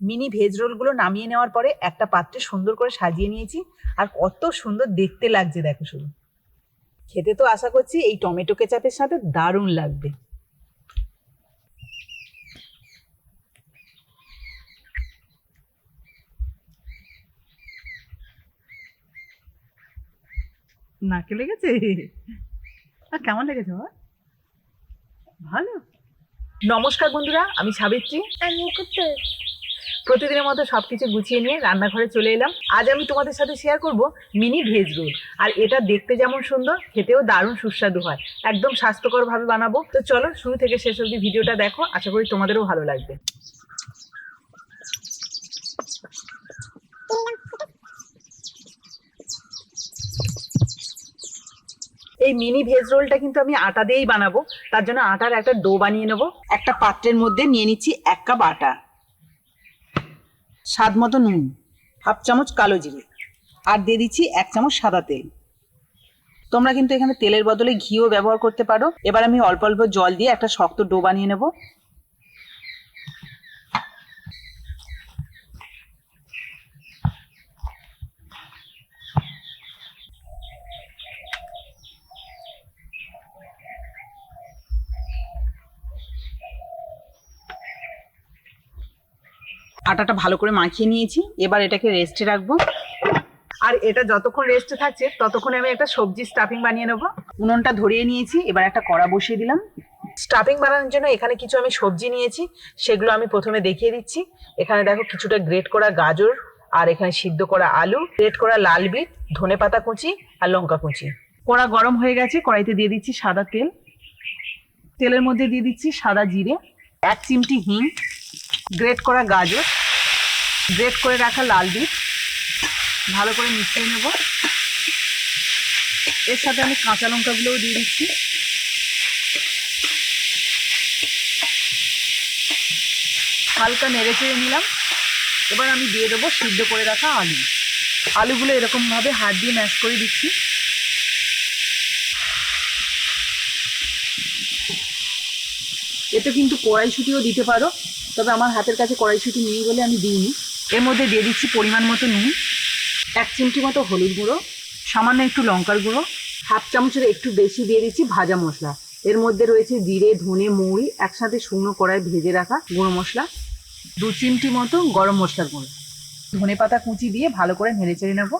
Mini veg রোলগুলো নামিয়ে নেওয়ার পরে একটা পাত্রে সুন্দর করে সাজিয়ে নিয়েছি। আর কত সুন্দর দেখতে লাগছে, দেখো শুধু। খেতে তো আশা করছি এই টমেটো কেচাপের সাথে দারুণ লাগবে। নাকে লেগেছে? আর কেমন লেগেছে বাবা ভালো। নমস্কার বন্ধুরা, আমি সাবিত্রী। আমি প্রতিদিনের মতো সবকিছু গুছিয়ে নিয়ে রান্নাঘরে চলে এলাম। আজ আমি তোমাদের সাথে শেয়ার করব মিনি ভেজ রোল। আর এটা দেখতে যেমন সুন্দর, খেতেও দারুণ সুস্বাদু হয়। একদম স্বাস্থ্যকর ভাবে বানাবো। তো চলো, শুরু থেকে শেষ অবধি ভিডিওটা দেখো। আশা করি তোমাদেরও ভালো লাগবে। এই মিনি ভেজ রোলটা কিন্তু আমি আটা দিয়েই বানাবো। তার জন্য আটার একটা ডো বানিয়ে নেব। একটা পাত্রের মধ্যে নিয়ে নিচ্ছি এক কাপ আটা। স্বাদ মতো নুন, হাফ চামচ কালো জিরে, আর দিয়ে দিচ্ছি এক চামচ সাদা তেল। তোমরা কিন্তু এখানে তেলের বদলে ঘিও ব্যবহার করতে পারো। এবার আমি অল্প অল্প জল দিয়ে একটা শক্ত ডো বানিয়ে নেব। আটাটা ভালো করে মাখিয়ে নিয়েছি। এবার এটাকে রেস্টে রাখব। আর এটা যতক্ষণ রেস্টে থাকছে, ততক্ষণ আমি একটা সবজি স্টাফিং বানিয়ে নেব। উনুনটা ধরিয়ে নিয়েছি, এবার একটা কড়া বসিয়ে দিলাম। স্টাফিং বানানোর জন্য এখানে কিছু আমি সবজি নিয়েছি, সেগুলো আমি প্রথমে দেখিয়ে দিচ্ছি। এখানে দেখো কিছুটা গ্রেট করা গাজর, আর এখানে সিদ্ধ করা আলু গ্রেট করা লাল বিট, ধনে পাতা কুচি, আর লঙ্কা কুচি। কড়া গরম হয়ে গেছে, কড়াইতে দিয়ে দিচ্ছি সাদা তেল। তেলের মধ্যে দিয়ে দিচ্ছি সাদা জিরে, এক চিমটি হিং গ্রেট করা গাজর গ্রেট করে রাখা লাল বিট ভালো করে মিশিয়ে নেব। এর সাথে আমি কাঁচা লঙ্কাগুলোও দিয়ে দিচ্ছি। হালকা নেড়ে চেড়ে নিলাম। এবার আমি দিয়ে দেবো সিদ্ধ করে রাখা আলু। আলুগুলো এরকমভাবে হাত দিয়ে ম্যাশ করে দিচ্ছি। এতে কিন্তু কড়াইশুটিও দিতে পারো, তবে আমার হাতের কাছে কড়াইশুটি নেই বলে আমি দিইনি। এর মধ্যে দিয়ে দিচ্ছি পরিমাণ মতো নুন, এক চিমটি মতো হলুদ গুঁড়ো, সামান্য একটু লঙ্কার গুঁড়ো, হাফ চামচের একটু বেশি দিয়ে দিচ্ছি ভাজা মশলা। এর মধ্যে রয়েছে জিরে, ধনে, মৌরি, একসাথে শুকনো কড়াই ভেজে রাখা গুঁড়ো মশলা, দু চিমটি মতো গরম মশলার গুঁড়ো। ধনে পাতা কুচি দিয়ে ভালো করে নেড়ে চেড়ে নেব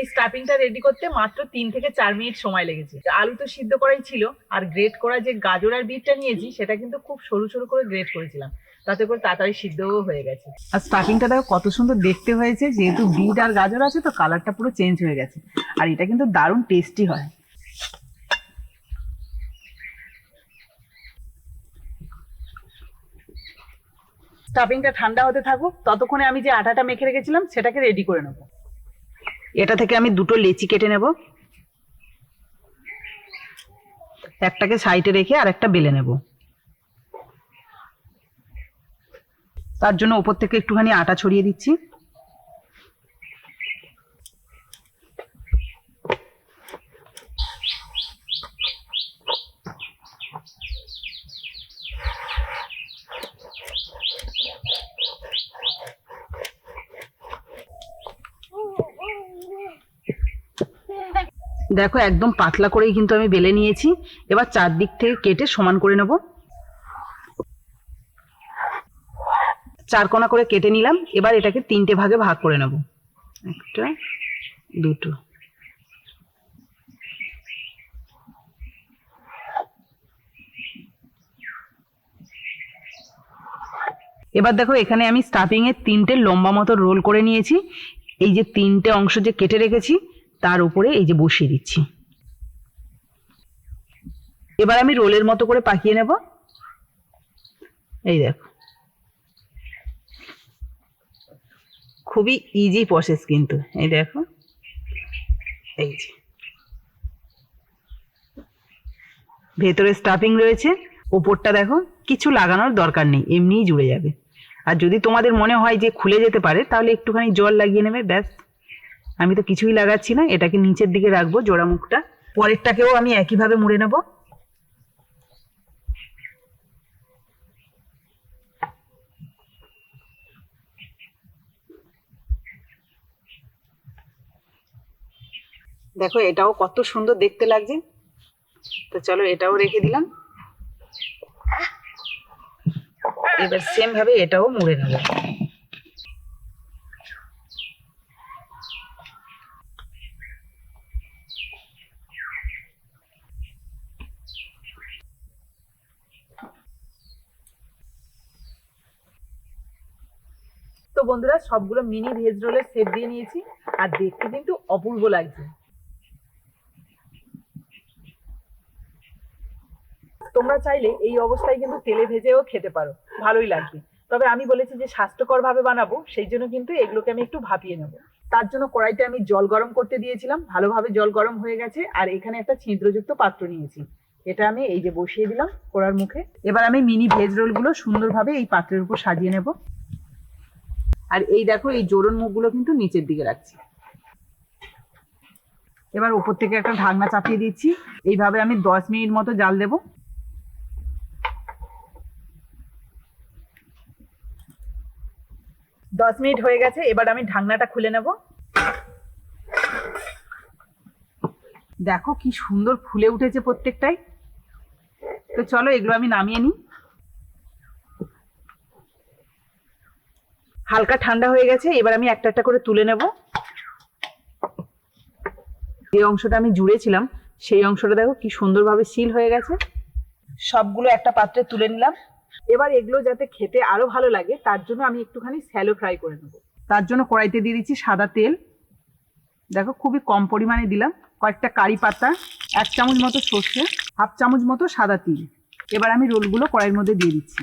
এই স্টাফিংটা রেডি করতে মাত্র তিন থেকে চার মিনিট সময় লেগেছে। আলু তো সিদ্ধ করাই ছিল, আর গ্রেট করা যে গাজর আর বিটটা নিয়েছি, সেটা কিন্তু খুব সরু সরু করে গ্রেট করেছিলাম। তাতে করে তাড়াতাড়ি সিদ্ধও হয়ে গেছে। আর স্টাফিংটা দেখো কত সুন্দর দেখতে হয়েছে, যেহেতু বিট আর গাজর আছে তো কালারটা পুরো চেঞ্জ হয়ে গেছে। আর এটা কিন্তু দারুণ টেস্টি হয়। স্টাফিংটা ঠান্ডা হতে থাকুক, ততক্ষণে আমি যে আটাটা মেখে রেখেছিলাম, সেটাকে রেডি করে নেব। এটা থেকে আমি দুটো লেচি কেটে নেব। একটাকে সাইডে রেখে আর একটা বেলে নেব। তার জন্য ওপর থেকে একটুখানি আটা ছড়িয়ে দিচ্ছি। দেখো, একদম পাতলা করেই কিন্তু আমি বেলে নিয়েছি। এবার চারদিক থেকে কেটে সমান করে নেব। চার কোনা করে কেটে নিলাম। এবার এটাকে তিনটে ভাগে ভাগ করে নেব। একটা, দুটো। এবার দেখো, এখানে আমি স্টাফিং এর তিনটে লম্বা মতো রোল করে নিয়েছি। এই যে তিনটে অংশ যে কেটে রেখেছি তার উপরে এই যে বসিয়ে দিচ্ছি। এবার আমি রোলের মতো করে পাকিয়ে নেব। এই দেখো। খুবই ইজি প্রসেস কিন্তু, এই দেখো। এই যে। ভেতরে স্টাফিং রয়েছে, ওপরটা দেখো, কিছু লাগানোর দরকার নেই, এমনিই জুড়ে যাবে। আর যদি তোমাদের মনে হয় যে খুলে যেতে পারে, তাহলে একটুখানি জল লাগিয়ে নেবে, ব্যাস। আমি তো কিছুই লাগাচ্ছি না, এটাকে নিচের দিকে রাখব জোড়া মুখটা। পরেরটাকেও আমি একইভাবে মুড়ে নেব। দেখো, এটাও কত সুন্দর দেখতে লাগছে। তো চলো, এটাও রেখে দিলাম। এবার সেম ভাবে এটাও মুড়ে নেব। বন্ধুরা, সবগুলো মিনি ভেজ রোলের সেট দিয়ে নিয়েছি। আর দেখতে কিন্তু অপূর্ব লাগছে। তোমরা চাইলে এই অবস্থায় কিন্তু তেলে ভেজেও খেতে পারো। ভালোই লাগবে। তবে আমি বলেছি যে স্বাস্থ্যকর ভাবে বানাবো, সেই জন্য কিন্তু এগুলোকে আমি একটু ভাপিয়ে নেব। তার জন্য কড়াইতে আমি জল গরম করতে দিয়েছিলাম। ভালোভাবে জল গরম হয়ে গেছে। আর এখানে একটা ছিদ্রযুক্ত পাত্র নিয়েছি। এটা আমি এই যে বসিয়ে দিলাম কড়ার মুখে। এবার আমি মিনি ভেজ রোলগুলো সুন্দরভাবে এই পাত্রের উপর সাজিয়ে নেব। আর এই দেখো, এই জোড়ন মুখগুলো কিন্তু নিচের দিকে রাখছি। এবার উপর থেকে একটা ঢাকনা চাপিয়ে দিচ্ছি। এইভাবে আমি দশ মিনিট মতো জাল দেবো। দশ মিনিট হয়ে গেছে, এবার আমি ঢাকনাটা খুলে নেব। দেখো কি সুন্দর ফুলে উঠেছে প্রত্যেকটাই। তো চলো, এগুলো আমি নামিয়ে নিই। হালকা ঠান্ডা হয়ে গেছে, এবার আমি একটা একটা করে তুলে নেব। যে অংশটা আমি জুড়েছিলাম, সেই অংশটা দেখো কি সুন্দরভাবে সিল হয়ে গেছে। সবগুলো একটা পাত্রে তুলে নিলাম। এবার এগুলো যাতে খেতে আরও ভালো লাগে, তার জন্য আমি একটুখানি স্যালো ফ্রাই করে নেব। তার জন্য কড়াইতে দিয়ে দিচ্ছি সাদা তেল। দেখো খুবই কম পরিমাণে দিলাম, কয়েকটা কারি পাতা, এক চামচ মতো সর্ষে, হাফ চামচ মতো সাদা তিল। এবার আমি রোলগুলো কড়াইয়ের মধ্যে দিয়ে দিচ্ছি।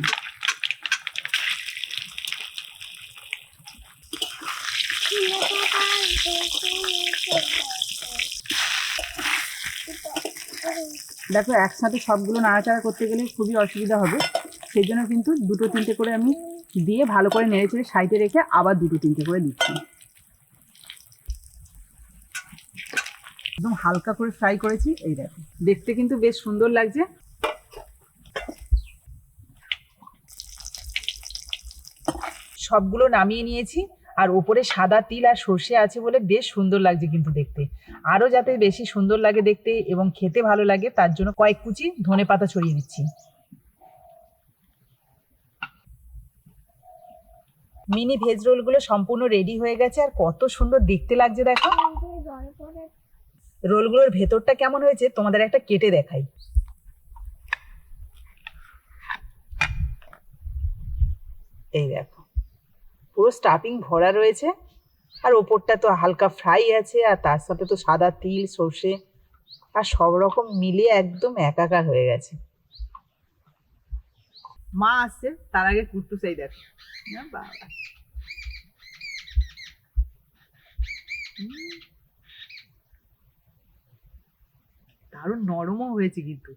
দেখো, একসাথে সবগুলো নাড়াচাড়া করতে গেলে খুবই অসুবিধা হবে। সেই জন্য কিন্তু দুটো তিনটে করে আমি দিয়ে ভালো করে নেড়ে চেড়ে সাইডে রেখে আবার দুটো তিনটে করে দিচ্ছি। একদম হালকা করে ফ্রাই করেছি, এই দেখো। দেখতে কিন্তু বেশ সুন্দর লাগছে। সবগুলো নামিয়ে নিয়েছি। আর ওপরে সাদা তিল আর সর্ষে আছে বলে বেশ সুন্দর লাগছে কিন্তু দেখতে। আরও যাতে বেশি সুন্দর লাগে দেখতে এবং খেতে ভালো লাগে, তার জন্য কয়েক কুচি ধনে পাতা ছড়িয়ে দিচ্ছি। মিনি ভেজ রোলগুলো সম্পূর্ণ রেডি হয়ে গেছে আর কত সুন্দর দেখতে লাগছে দেখো। রোলগুলোর ভেতরটা কেমন হয়েছে তোমাদের একটা কেটে দেখাই। এই দেখো। পুরো স্টাফিং ভরা রয়েছে। আর ওপরটা তো হালকা ফ্রাই আছে, আর তার সাথে তো সাদা তিল, সর্ষে, আর সব রকম মিলিয়ে একদম একাকার হয়ে গেছে। মা আসছে, তার আগে কুট্টু সেই দেখো। দারুণ নরমও হয়েছে কিন্তু।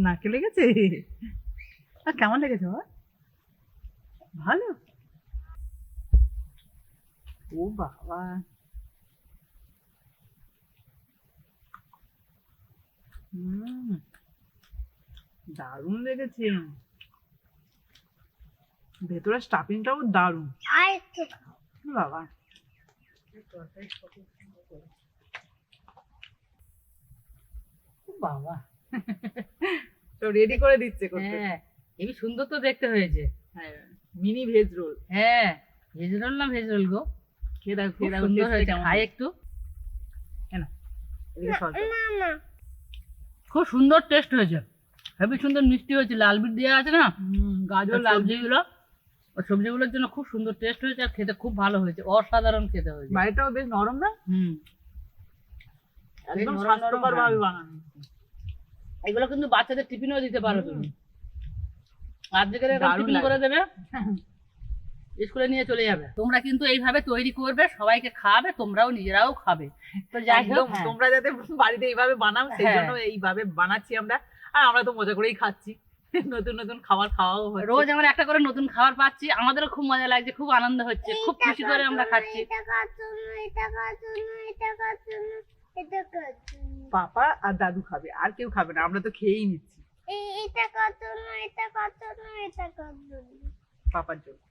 নাকে লেগেছে? আর কেমন লেগেছে বাবা? ভালো? ও বাবা। হুম দারুণ লেগেছে। ভেতরে স্টাফিংটাও দারুণ। বাবা। বাবা। তো রেডি করে দিচ্ছে করতে। হ্যাঁ হেবি সুন্দর তো দেখতে হয়েছে। হ্যাঁ। মিনি ভেজ রোল হ্যাঁ ভেজ রোল না ভেজ রোল গো? খেয়ে দেখো খেয়ে দেখো সুন্দর হয়েছে খাই একটু। কেন। খুব সুন্দর টেস্ট হয়েছে। হেবি সুন্দর মিষ্টি হয়েছে লাল বিট দেওয়া আছে না? গাজর লাল সবজিগুলো ওই সবজিগুলোর জন্য খুব সুন্দর টেস্ট হয়েছে আর খেতে খুব ভালো হয়েছে। অসাধারণ খেতে হয়েছে। বাড়িটাও বেশ নরম না? হুম। একদম নরম নরম, স্বাস্থ্যকর ভাবে হ্যাঁ। বানানো। এগুলো কিন্তু বাচ্চাদের টিফিনও দিতে পারো তুমি। আর্ধেকের টিফিন করে দেবে। স্কুলে নিয়ে চলে যাবে। তোমরা কিন্তু এইভাবে তৈরি করবে সবাইকে খাওয়াবে তোমরাও নিজেরাও খাবে। তো যাই হোক হ্যাঁ। তোমরা যাতে বাড়িতে এইভাবে বানাও সেই হ্যাঁ। জন্য এইভাবে বানাচ্ছি আমরা। আর আমরা তো মজা করেই খাচ্ছি। নতুন নতুন খাবার খাওয়াও হচ্ছে। রোজ আমরা একটা করে নতুন খাবার পাচ্ছি। আমাদেরও খুব মজা লাগছে খুব আনন্দ হচ্ছে খুব খুশি করে আমরা খাচ্ছি। পাপা আর দাদু খাবে আর কেউ খাবে না আমরা তো খেয়েই নিচ্ছি। এটা কার্টুন এটা কার্টুন এটা কার্টুন পাপার জন্য।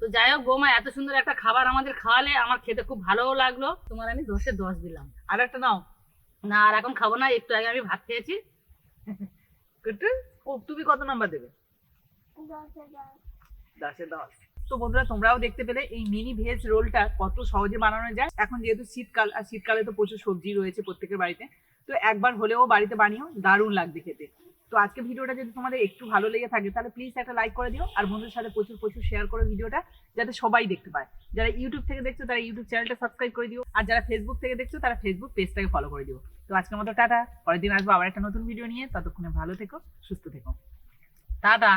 তো যাই হোক বৌমা এত সুন্দর একটা খাবার আমাদের খাওয়ালে আমার খেতে খুব ভালোও লাগল। তোমার আমি দশে দশ দিলাম। আর একটা নাও। না আর এখন খাব না একটু আগে আমি ভাত খেয়েছি। তুমি কত নাম্বার দেবে? দশে। দশ। তো বন্ধুরা, তোমরাও দেখতে পেলে এই মিনি ভেজ রোলটা কত সহজে বানানো যায়। এখন যেহেতু শীতকাল, আর শীতকালে তো প্রচুর সবজি রয়েছে প্রত্যেকের বাড়িতে, তো একবার হলেও বাড়িতে বানিয়েও দারুণ লাগবে খেতে। তো আজকে ভিডিওটা যদি তোমাদের একটু ভালো লেগে থাকে, তাহলে প্লিজ একটা লাইক করে দিও, আর বন্ধুদের সাথে প্রচুর প্রচুর শেয়ার করো ভিডিওটা যাতে সবাই দেখতে পায়। যারা ইউটিউব থেকে দেখছ, তারা ইউটিউব চ্যানেলটা সাবস্ক্রাইব করে দিও, আর যারা ফেসবুক থেকে দেখছ, তারা ফেসবুক পেজটাকে ফলো করে দিও। তো আজকের মতো টাটা, পরের দিন আসব আবার একটা নতুন ভিডিও নিয়ে, ততক্ষণে ভালো থেকো, সুস্থ থেকো। টাটা!